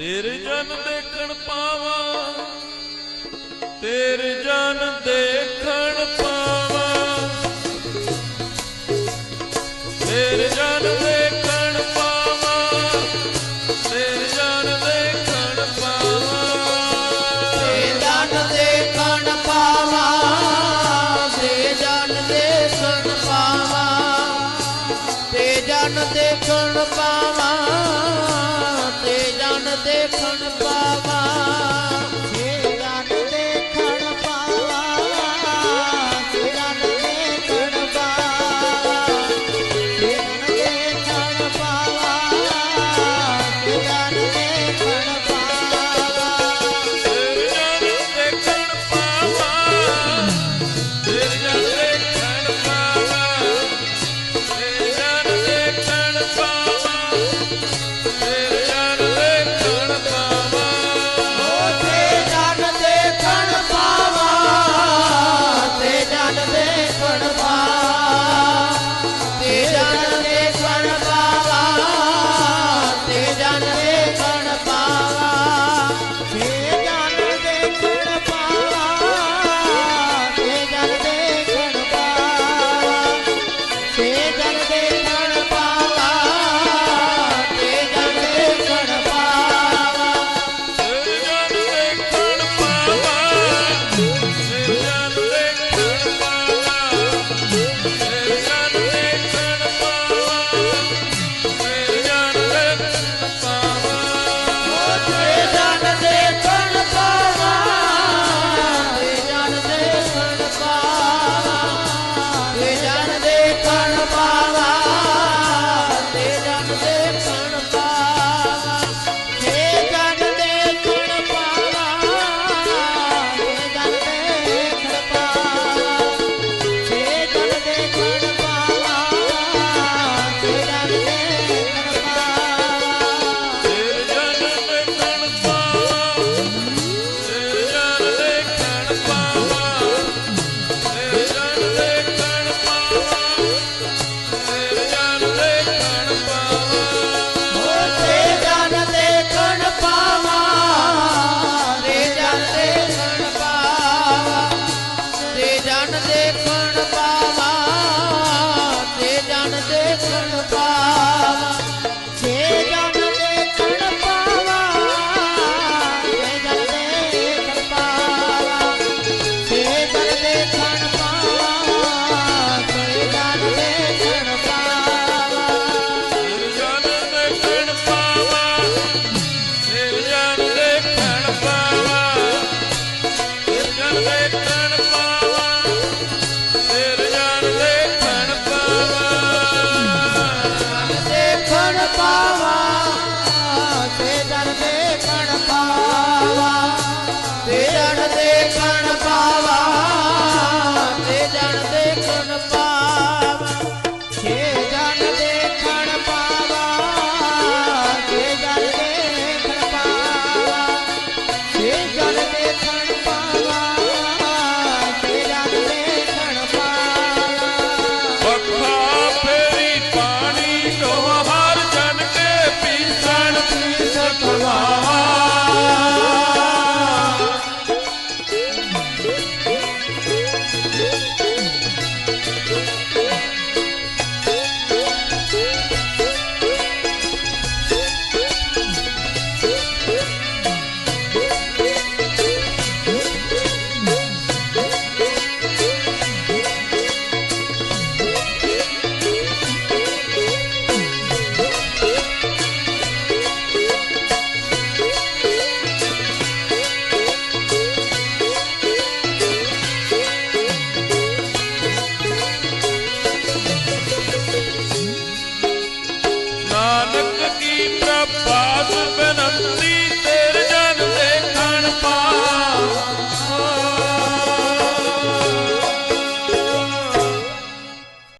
ਤੇਰੇ ਜਨ ਦੇਖਣ ਪਾਵਾਂ, ਤੇਰੇ ਜਨ ਦੇਖਣ ਪਾਵਾਂ। ਤੇਰੇ ਜਨ ਦੇਖਣ ਪਾਵਾਂ, ਤੇਰੇ ਜਨ ਦੇਖਣ ਪਾਵਾਂ। ਤੇ ਜਨ ਦੇਖਣ ਪਾਵਾਂ, ਤੇਰੇ ਜਨ ਦੇਖਣ ਪਾਵਾਂ। ਤੇ ਜਨ ਦੇਖਣ ਪਾਵਾਂ